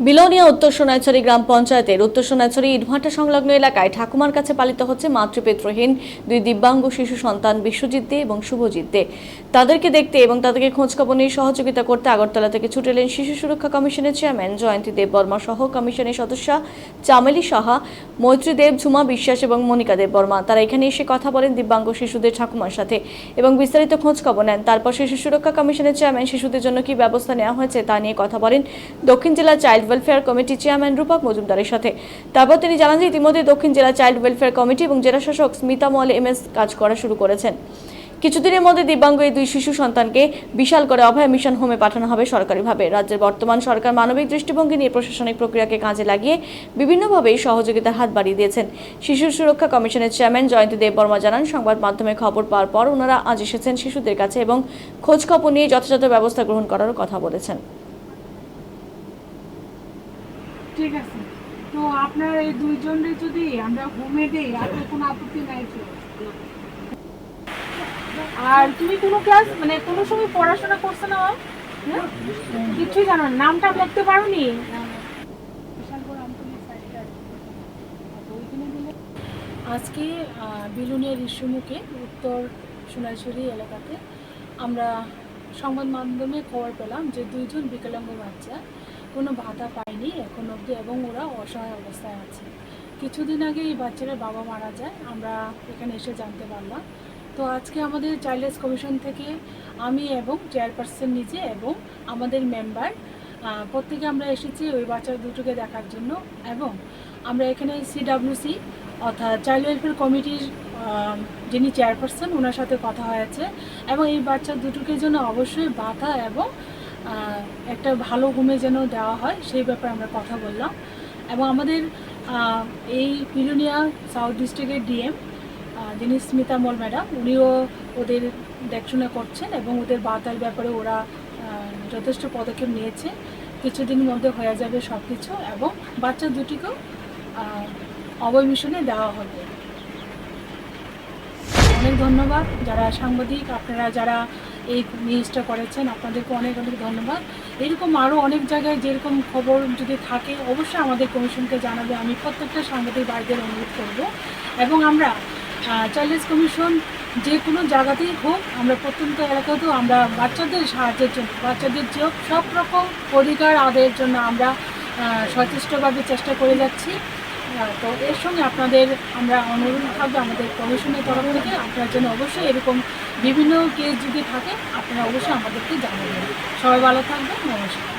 বিলোনিয়া উত্তর সোনাইছড়ি গ্রাম পঞ্চায়েতের উত্তর সোনাইছড়ি ইটভাটা সংলগ্ন এলাকায় ঠাকুমার কাছে পালিত হচ্ছে মাতৃপিত্রহীন দুই দিব্যাঙ্গ শিশু সন্তান বিশ্বজিৎ দে এবং শুভজিৎ দে। তাদেরকে দেখতে এবং তাদেরকে খোঁজখবর নিয়ে সহযোগিতা করতে আগরতলা থেকে ছুটে এলেন শিশু সুরক্ষা কমিশনের চেয়ারম্যান জয়ন্তী দেব বর্মা সহ কমিশনের সদস্য চামেলি সাহা মৈত্রী দেব ঝুমা বিশ্বাস এবং মনিকা দেব বর্মা। তারা এখানে এসে কথা বলেন দিব্যাঙ্গ শিশুদের ঠাকুমার সাথে এবং বিস্তারিত খোঁজখবর নেন। তারপর শিশু সুরক্ষা কমিশনের চেয়ারম্যান শিশুদের জন্য কি ব্যবস্থা নেওয়া হয়েছে তা নিয়ে কথা বলেন দক্ষিণ জেলা চাইল্ড ওয়েলফেয়ার কমিটির চেয়ারম্যান রূপক মজুমদারের সাথে। তারপর তিনি জানান যে ইতিমধ্যে দক্ষিণ জেলা চাইল্ড ওয়েলফেয়ার কমিটি এবং জেলা শাসক স্মিতা মল এম এস কাজ করা শুরু করেছেন। কিছুদিনের মধ্যে দিব্যাঙ্গ এই দুই শিশু সন্তানকে বিশাল করে অভয় মিশন হোমে পাঠানো হবে সরকারিভাবে। রাজ্যের বর্তমান সরকার মানবিক দৃষ্টিভঙ্গি নিয়ে প্রশাসনিক প্রক্রিয়াকে কাজে লাগিয়ে বিভিন্নভাবে সহযোগিতার হাত বাড়িয়ে দিয়েছেন। শিশু সুরক্ষা কমিশনের চেয়ারম্যান জয়ন্তী দেব বর্মা জানান, সংবাদ মাধ্যমে খবর পাওয়ার পর ওনারা আজ এসেছেন শিশুদের কাছে এবং খোঁজখবর নিয়ে যথাযথ ব্যবস্থা গ্রহণ করারও কথা বলেছেন। ঠিক আছে। তো আপনার এই দুইজনের যদি আমরা হোমে দেই আপনার কোনো আপত্তি নাই তো। আর তুমি কোনো ক্লাস মানে কোনো সময় পড়াশোনা করছ না হ্যাঁ? কিছুই জানো নামটা লিখতে পারো নি আজকে আহ, বিলুনিয়া ঋষ্যমুখে উত্তর সোনাইছড়ি এলাকাতে আমরা সংবাদ মাধ্যমে খবর পেলাম যে দুইজন বিকলাঙ্গ বাচ্চা কোনো ভাতা পায়নি এখন অবধি এবং ওরা অসহায় অবস্থায় আছে। কিছুদিন আগে এই বাচ্চারা বাবা মারা যায়, আমরা এখানে এসে জানতে পারলাম। তো আজকে আমাদের চাইল্ডলেস কমিশন থেকে আমি এবং চেয়ারপারসন নিজে এবং আমাদের মেম্বার প্রত্যেকে আমরা এসেছি ওই বাচ্চা দুটোকে দেখার জন্য এবং আমরা এখানে সিডাব্লিউসি অর্থাৎ চাইল্ড ওয়েলফেয়ার কমিটির যিনি চেয়ারপারসন ওনার সাথে কথা হয়েছে এবং এই বাচ্চা দুটোকে জন্য অবশ্যই বাধা এবং একটা ভালো হোমে যেন দেওয়া হয়, সেই ব্যাপারে আমরা কথা বললাম। এবং আমাদের এই পিলুনিয়া সাউথ ডিস্ট্রিক্টের ডিএম যিনি স্মিতা মল ম্যাডাম, উনিও ওদের দেখশোনা করছেন এবং ওদের বাতার ব্যাপারে ওরা যথেষ্ট পদক্ষেপ নিয়েছে। কিছুদিনের মধ্যে হয়ে যাবে সব কিছু এবং বাচ্চা দুটিকেও অভয় মিশনে দেওয়া হবে। অনেক ধন্যবাদ। যারা সাংবাদিক, আপনারা যারা এই নিউজটা করেছেন, আপনাদেরকে অনেক অনেক ধন্যবাদ। এরকম আরও অনেক জায়গায় যেরকম খবর যদি থাকে, অবশ্যই আমাদের কমিশনকে জানাবে। আমি প্রত্যেকটা সাংবাদিক ভাইদের অনুরোধ করব। এবং আমরা চাইল্ডস কমিশন যে কোনো জায়গাতেই হোক, আমরা প্রত্যন্ত এলাকাতেও আমরা বাচ্চাদের সাহায্যের জন্য, বাচ্চাদের যে সব রকম অধিকার আদায়ের জন্য আমরা সচেষ্টভাবে চেষ্টা করে যাচ্ছি। তো এর সঙ্গে আপনাদের আমরা অনুরোধ থাকবে আমাদের কমিশনের তরফ থেকে। আপনার জন্য অবশ্যই এরকম বিভিন্ন কেস যদি থাকে আপনারা অবশ্যই আমাদেরকে জানাবেন। সবাই ভালো থাকবেন নমস্কার।